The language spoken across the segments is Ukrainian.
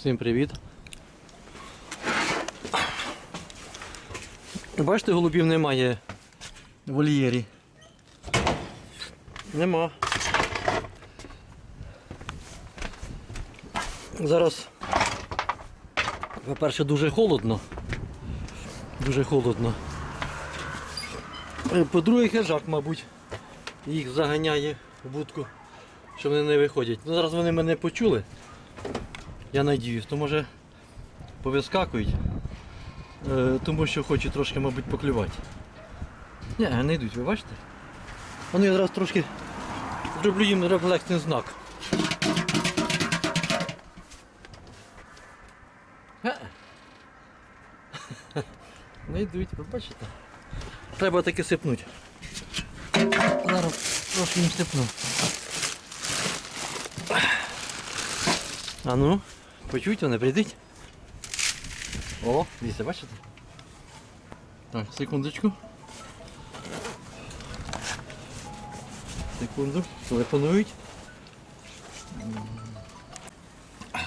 Всім привіт. Бачите, голубів немає в вольєрі. Нема. Зараз, по-перше, дуже холодно. Дуже холодно. Е, По-друге, хижак, мабуть, їх заганяє в будку, що вони не виходять. Ну, зараз вони мене почули. Я надіюсь, то може повискакують, е, тому що хочу трошки, мабуть, поклювати. Ні, не йдуть, ви бачите? Вони я зараз трошки зроблю їм рефлексний знак. Не йдуть, ви бачите? Треба таки сипнути. Зараз трошки їм сипну. А ну, почують вони, прийдіть. О, дивіться, бачите? Так, секундочку. Секунду, телефонують.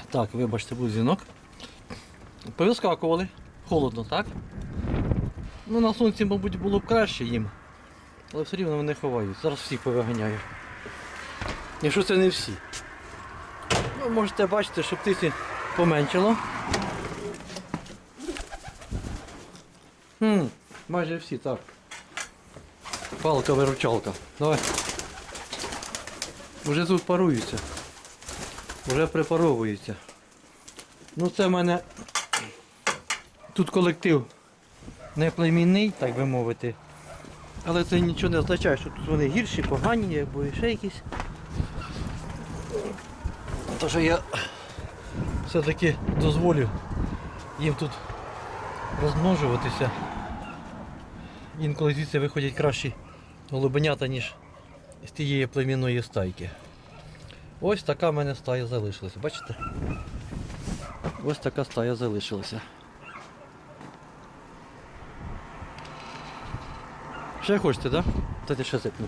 Так, вибачте, був дзвінок. Повискакували. Холодно, так? Ну на сонці, мабуть, було б краще їм. Але все рівно вони ховають. Зараз всіх повиганяю. Якщо це не всі. Ну, можете бачити, що птиці поменшало. Хм, майже всі, так. Палка-виручалка. Давай. Вже тут паруються. Вже припаровуються. Ну це в мене тут колектив не племінний, так би мовити. Але це нічого не означає, що тут вони гірші, погані, або ще якісь. То що я все-таки дозволю їм тут розмножуватися. Інколи звідси виходять кращі голубенята, ніж з тієї племінної стайки. Ось така в мене стая залишилася, бачите? Ось така стая залишилася. Ще хочете, так? Да? Дайте ще сипну.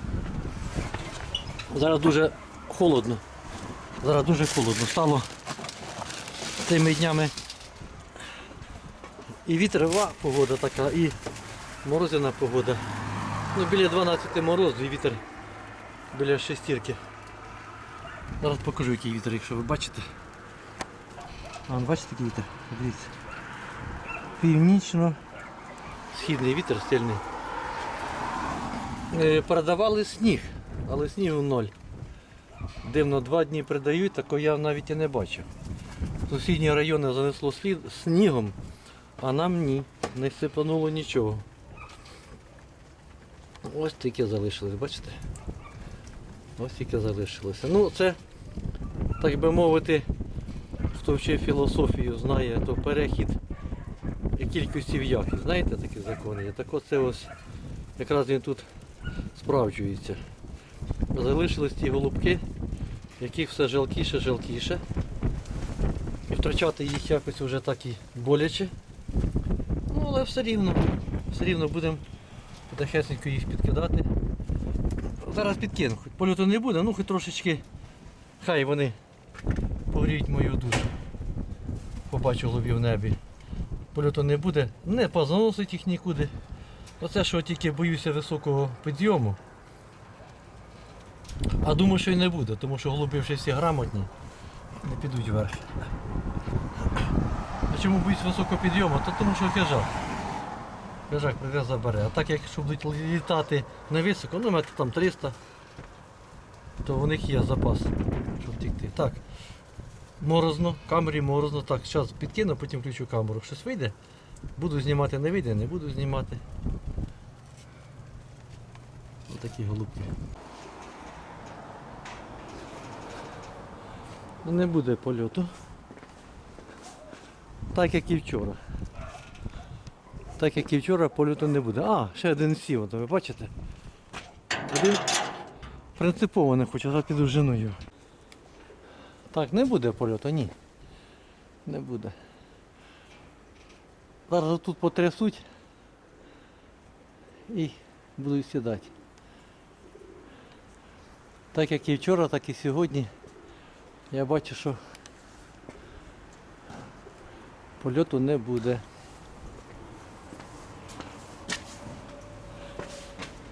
Зараз дуже холодно. Зараз дуже холодно стало цими днями. І вітрова погода така, і морозяна погода. Ну, біля 12 мороз, і вітер біля шестірки. Зараз покажу, який вітер, якщо ви бачите. Вон, бачите який вітер? Подивіться. Північно-східний вітер сильний. Е, Передавали сніг, але снігу ноль. Дивно, два дні передають, такого я навіть і не бачив. Сусідні райони занесло слід снігом, а нам ні, не сипануло нічого. Ось тільки залишилось, бачите? Ось тільки залишилося. Ну це, так би мовити, хто вчив філософію, знає, то перехід кількості в якість. Знаєте такі закони є? Так оце ось якраз він тут справджується. Залишились ті голубки, яких все жалкіше, жалкіше. І втрачати їх якось вже так і боляче. Ну, але все рівно, все рівно будемо потихесенько їх підкидати. Зараз підкину, хоч польоту не буде, ну хоч трошечки хай вони погріють мою душу. Побачу голубів в небі. Польоту не буде, не позаносить їх нікуди. Оце що тільки боюся високого підйому. А думаю, що і не буде, тому що голуби вже всі грамотні, не підуть вверх. Чому боюсь високого підйому? То тому що хижак. Хижак прийде забере. А так якщо будуть літати на високо, ну метр там 300, то у них є запас, щоб втікти. Так. Морозно, камері морозно. Так, зараз підкину, потім включу камеру. Щось вийде. Буду знімати, не вийде, не буду знімати. Ось такі голубки. Ну, Не буде польоту. Так як і вчора. Так як і вчора польоту не буде. А, ще один сів, от ви бачите? Один принципово не хоче, зараз піду з женою. Так, не буде польоту, ні. Не буде. Зараз тут потрясуть і будуть сідати. Так як і вчора, так і сьогодні. Я бачу, що Польоту не буде.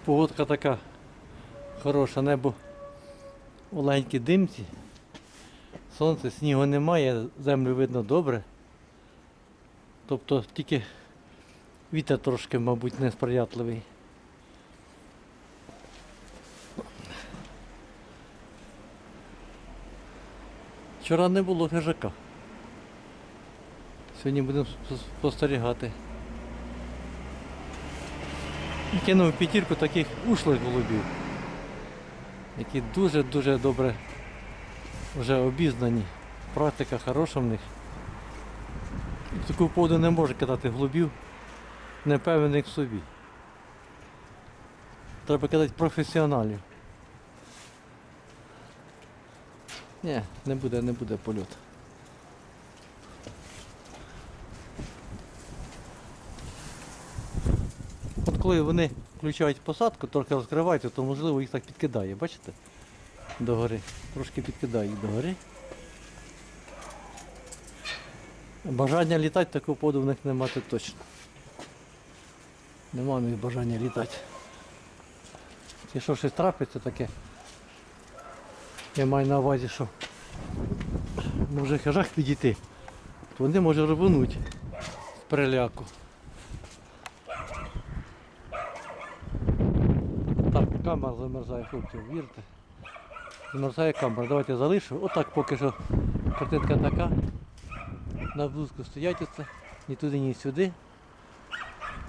Погодка така хороша, небо у ленькій димці. Сонце, снігу немає, землю видно добре. Тобто тільки вітер трошки, мабуть, несприятливий. Вчора не було хижака. Сьогодні будемо спостерігати. І Кинув п'ятірку таких ушлих голубів, які дуже-дуже добре вже обізнані. Практика хороша в них. В таку погоду не може кидати голубів, непевнених в собі. Треба кидати професіоналів. Ні, не буде, не буде польот. Коли вони включають посадку, трохи розкриваються, то можливо їх так підкидає, бачите? Догори. Трошки підкидає їх догори. Бажання літати такого поду в них не мати точно. Нема в них бажання літати. Якщо щось трапиться таке, я маю на увазі, що може хижак підійти, то вони може рвонуть з переляку. Так, камера замерзає, хлопці, вірте. Замерзає камера. Давайте залишу. Отак поки що картинка така. На блузку стоять оце, ні туди, ні сюди.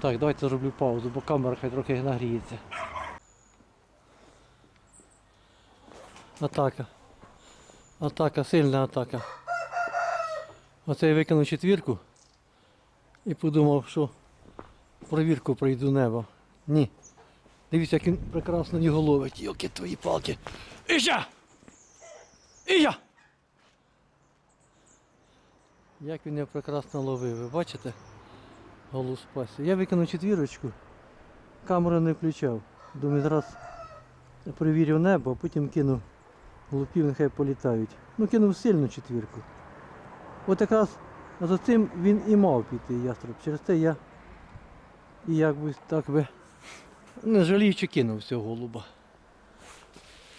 Так, давайте зроблю паузу, бо камера хай трохи нагріється. Атака. Атака, сильна атака. Оце я викинув четвірку і подумав, що провірку пройду небо. Ні. Дивіться, як він прекрасно його ловить. Йоки твої палки. Іжа! Іжа! Як він його прекрасно ловив, ви бачите? Голу спасі. Я викинув четвірочку, камеру не включав. Думаю, зараз перевірив небо, а потім кинув голубів, нехай політають. Ну кинув сильну четвірку. От якраз за цим він і мав піти ястреб. Через те я і якби так би не жаліючи кинув цього голуба.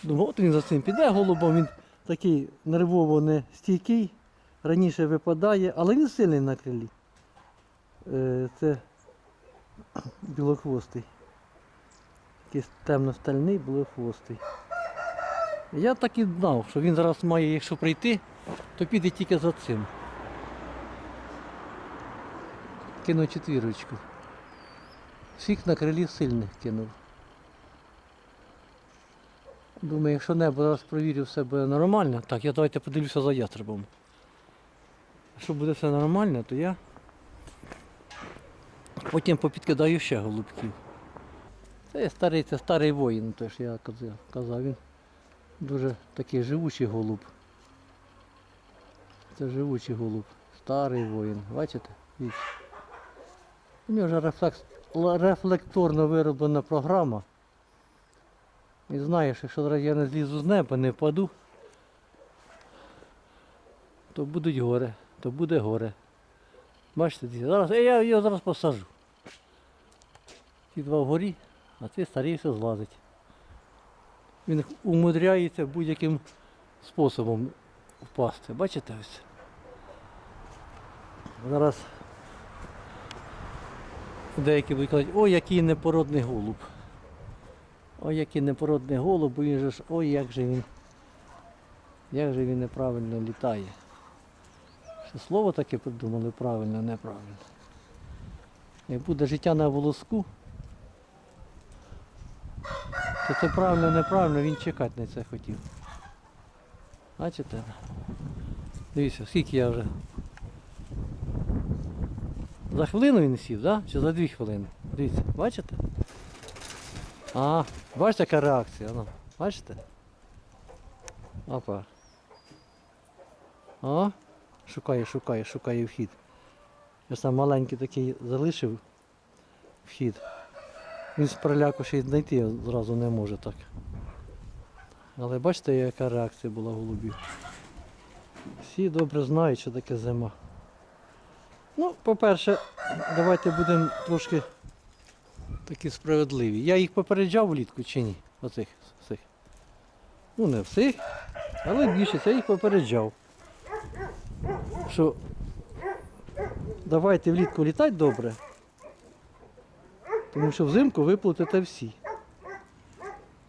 Думав, от він за цим піде голубом, він такий нервово не стійкий, раніше випадає, але він сильний на крилі. Е, Це білохвостий. Якийсь темно-стальний білохвостий. Я так і знав, що він зараз має, якщо прийти, то піде тільки за цим. Кинув четвірочку. Всіх на крилі сильних кинув. Думаю, якщо небо зараз провірю все буде нормально, так, я давайте подивлюся за ястребом. Якщо буде все нормально, то я потім попідкидаю ще голубків. Це старий, це старий воїн, теж я казав. Він дуже такий живучий голуб. Це живучий голуб. Старий воїн. Бачите? Дивіться. У нього вже рефлекс, рефлекторно вироблена програма. І знаєш, якщо я не злізу з неба, не впаду, то будуть горе, то буде горе. Бачите, зараз, я його зараз посажу. Ті два вгорі, а цей старий все злазить. Він умудряється будь-яким способом впасти. Бачите ось? Зараз деякі будуть казати, ой, який непородний голуб. Ой, який непородний голуб, бо він же ж, ой, як же він, як же він неправильно літає. Що слово таке придумали правильно, неправильно. Як буде життя на волоску, то це правильно, неправильно, він чекати на це хотів. Бачите? Дивіться, скільки я вже. За хвилину він сів, да? Чи за дві хвилини? Дивіться, бачите? А, бачите, яка реакція? Ну, бачите? Опа. О, шукає, шукає, шукає вхід. Я сам маленький такий залишив вхід. Він з переляку ще й знайти зразу не може так. Але бачите, яка реакція була голубів. Всі добре знають, що таке зима. Ну, по-перше, давайте будемо трошки такі справедливі. Я їх попереджав влітку чи ні? Оцих всіх. Ну, не всіх, але більшість я їх попереджав. Що давайте влітку літати добре. Тому що взимку ви платите всі.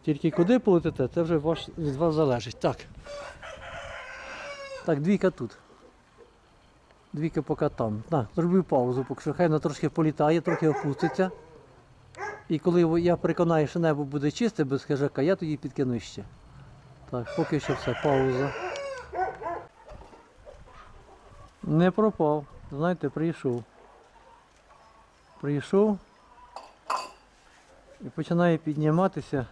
Тільки куди полетите, це вже ваш, від вас залежить. Так. Так, двійка тут. Двійка поки там. На, зроблю паузу, поки що хай вона трошки політає, трохи опуститься. І коли я переконаю, що небо буде чисте без хижака, я тоді підкину ще. Так, поки що все, пауза. Не пропав. Знаєте, прийшов. Прийшов і починає підніматися.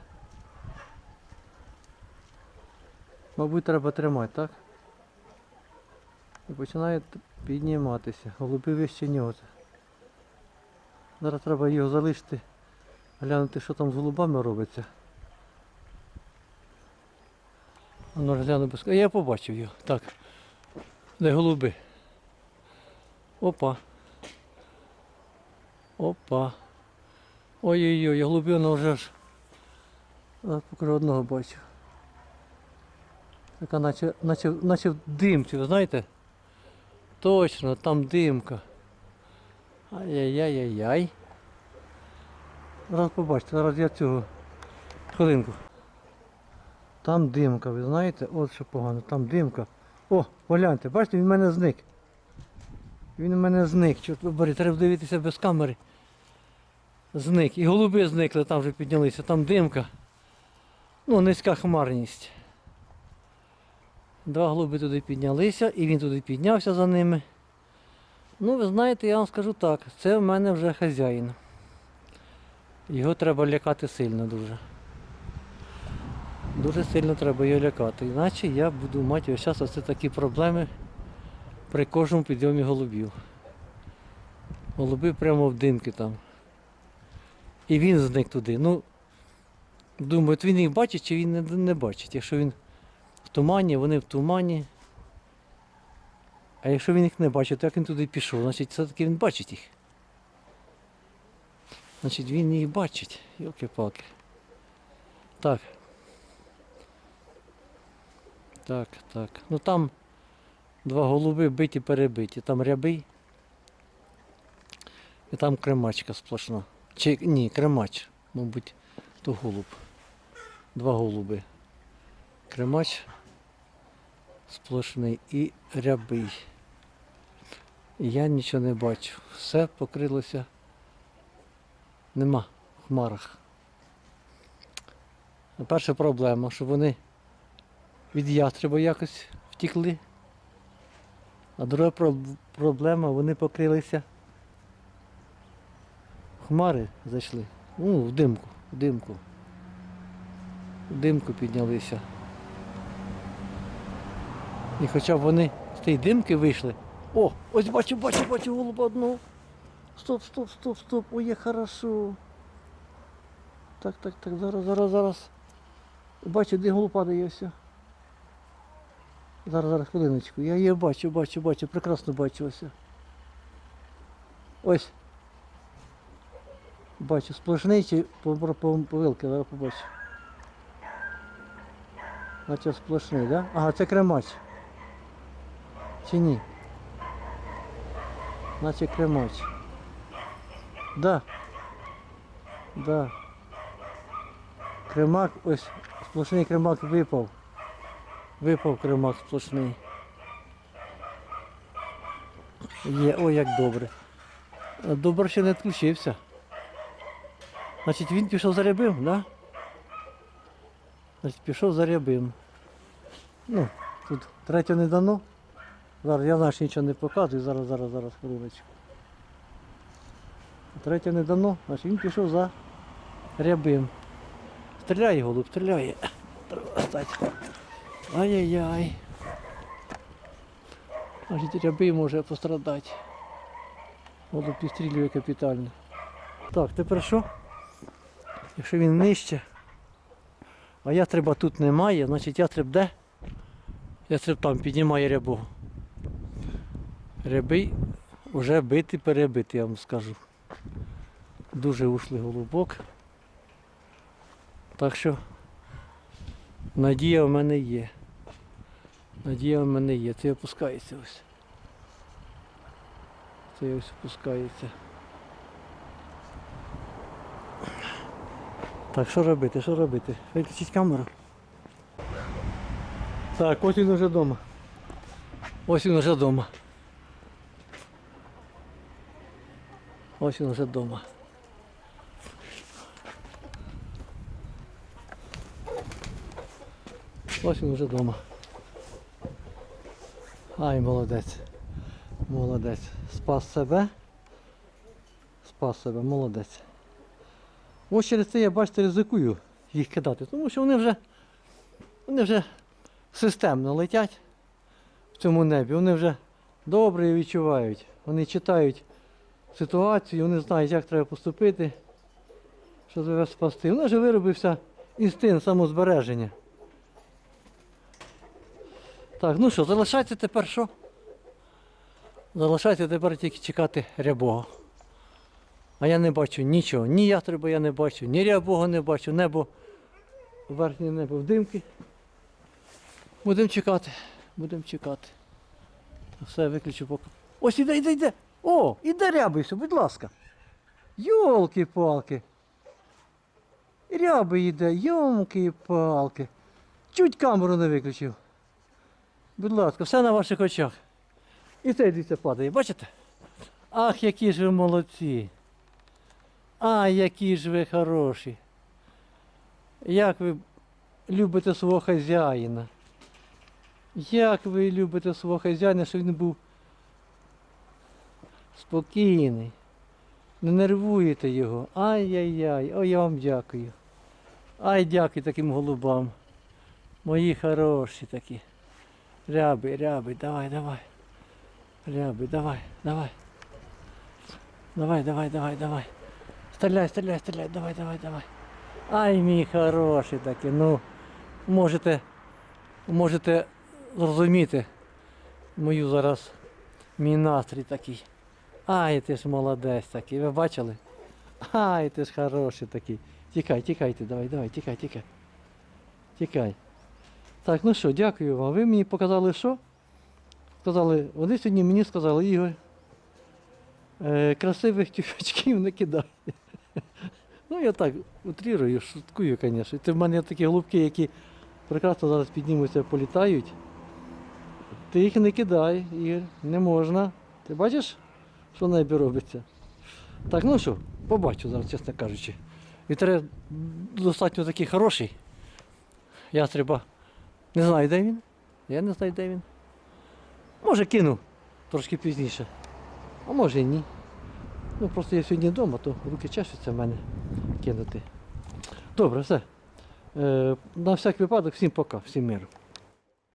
Мабуть, треба тримати, так? І починає підніматися. Голуби вище нього. Зараз треба його залишити, глянути, що там з голубами робиться. Ну, гляну без... Я побачив його. Так. Де голуби? Опа. Опа. Ой-ой-ой, голубина вже ж. Зараз покажу одного бачу. Така наче, наче, наче ви знаєте? Точно, там димка. Ай-яй-яй-яй-яй. Зараз побачите, зараз я цього. Хвилинку. Там димка, ви знаєте? От що погано, там димка. О, погляньте, бачите, він в мене зник. Він у мене зник. Чорт треба дивитися без камери. Зник. І голуби зникли, там вже піднялися, там димка. Ну, низька хмарність. Два голуби туди піднялися, і він туди піднявся за ними. Ну, ви знаєте, я вам скажу так, це в мене вже хазяїн. Його треба лякати сильно дуже. Дуже сильно треба його лякати. Іначе я буду мати ось зараз оце такі проблеми при кожному підйомі голубів. Голуби прямо в димки там. І він зник туди. Ну, думаю, він їх бачить чи він не, бачить. Якщо він тумані, вони в тумані. А якщо він їх не бачить, то як він туди пішов, значить все-таки він бачить їх. Значить він їх бачить. Йолки-палки. Так. Так, так. Ну там два голуби биті перебиті. Там рябий. І там кремачка сплошна. Чи ні, кремач, мабуть, то голуб. Два голуби. Кремач сплошний і рябий. Я нічого не бачу. Все покрилося. Нема в хмарах. Перша проблема, що вони від ястреба якось втікли. А друга проблема, вони покрилися. Хмари зайшли. Ну, в димку, в димку. В димку піднялися. І хоча б вони з тієї димки вийшли. О, ось бачу, бачу, бачу голуба одного. Стоп, стоп, стоп, стоп. Ой, є хорошо. Так, так, так, зараз, зараз, зараз. Бачу, де голуб падає все. Зараз, зараз, хвилиночку. Я її бачу, бачу, бачу, прекрасно бачу ось. Ось. Бачу, сплошний чи по, по, по, по вилки, зараз побачу. Наче сплошний, так? Да? Ага, це кремач. Чи ні? Наче кремач. Да. Да. Кремак, ось сплошний кремак випав. Випав кремак сплошний. Є, ой, як добре. Добре ще не відключився. Значить він пішов за рябим, да? Значить пішов за рябим. Ну, тут третє не дано. Зараз я наш нічого не показую, зараз, зараз, зараз, хвилиночку. Третє не дано, значить він пішов за рябим. Стріляє голуб, стріляє. Треба. Ай-яй-яй. Значить рябий може пострадати. Голуб підстрілює капітально. Так, тепер що? Якщо він нижче, а ястреба тут немає, значить ястреб де? Ястреб там піднімає рябу. Рябий Уже битий, перебитий, я вам скажу. Дуже ушлий голубок. Так що надія в мене є. Надія в мене є. Це опускається ось. Це ось опускається. Так, що робити? Що робити? Виключіть камеру. Так, ось він вже вдома. Ось він вже вдома. Ось він вже вдома. Ось він вже вдома. Ай, молодець. Молодець. Спас себе. Спас себе, молодець. Ось через це я, бачите, ризикую їх кидати, тому що вони вже, вони вже системно летять в цьому небі. Вони вже добре відчувають. Вони читають ситуацію, вони знають, як треба поступити, щоб тебе спасти. У нас вже виробився інстинкт самозбереження. Так, ну що, залишається тепер що? Залишається тепер тільки чекати рябого. А я не бачу нічого, ні ястреба я не бачу, ні рябого не бачу, небо, верхнє небо в димки. Будемо чекати, будемо чекати. Все виключу поки. Ось іде, іде, іде. О, іде рябийся, будь ласка. Йолки-палки. Ряби йде, йомки-палки. Чуть камеру не виключив. Будь ласка, все на ваших очах. І цей дивіться падає, бачите? Ах, які ж ви молодці. А, які ж ви хороші. Як ви любите свого хазяїна. Як ви любите свого хазяїна, щоб він був спокійний. Не нервуєте його. Ай-яй-яй, ой, я вам дякую. Ай, дякую таким голубам. Мої хороші такі. Ряби, ряби, давай, давай. Ряби, давай, давай. Давай, давай, давай, давай. Стріляй, стріляй, стріляй, давай, давай, давай. Ай, мій хороший такий, ну, можете, можете зрозуміти мою зараз мій настрій такий. Ай, ти ж молодець такий, ви бачили? Ай, ти ж хороший такий. Тікай, тікайте, давай, давай, тікай, тікай. Тікай. Так, ну що, дякую вам. Ви мені показали що? Сказали, вони сьогодні мені сказали, Ігор, е, красивих тюфячків не кидай. Ну, я так утрірую, шуткую, звісно. Це в мене такі голубки, які прекрасно зараз піднімуться, політають. Ти їх не кидай, Ігор, не можна. Ти бачиш, що небі робиться? Так, ну що, побачу зараз, чесно кажучи. Вітер достатньо такий хороший. Ястреба. Не знаю, де він. Я не знаю, де він. Може кину трошки пізніше. А може і ні. Ну просто я сьогодні вдома, то руки чешуться в мене кинути. Добре, все. Е, на всяк випадок, всім пока, всім миру.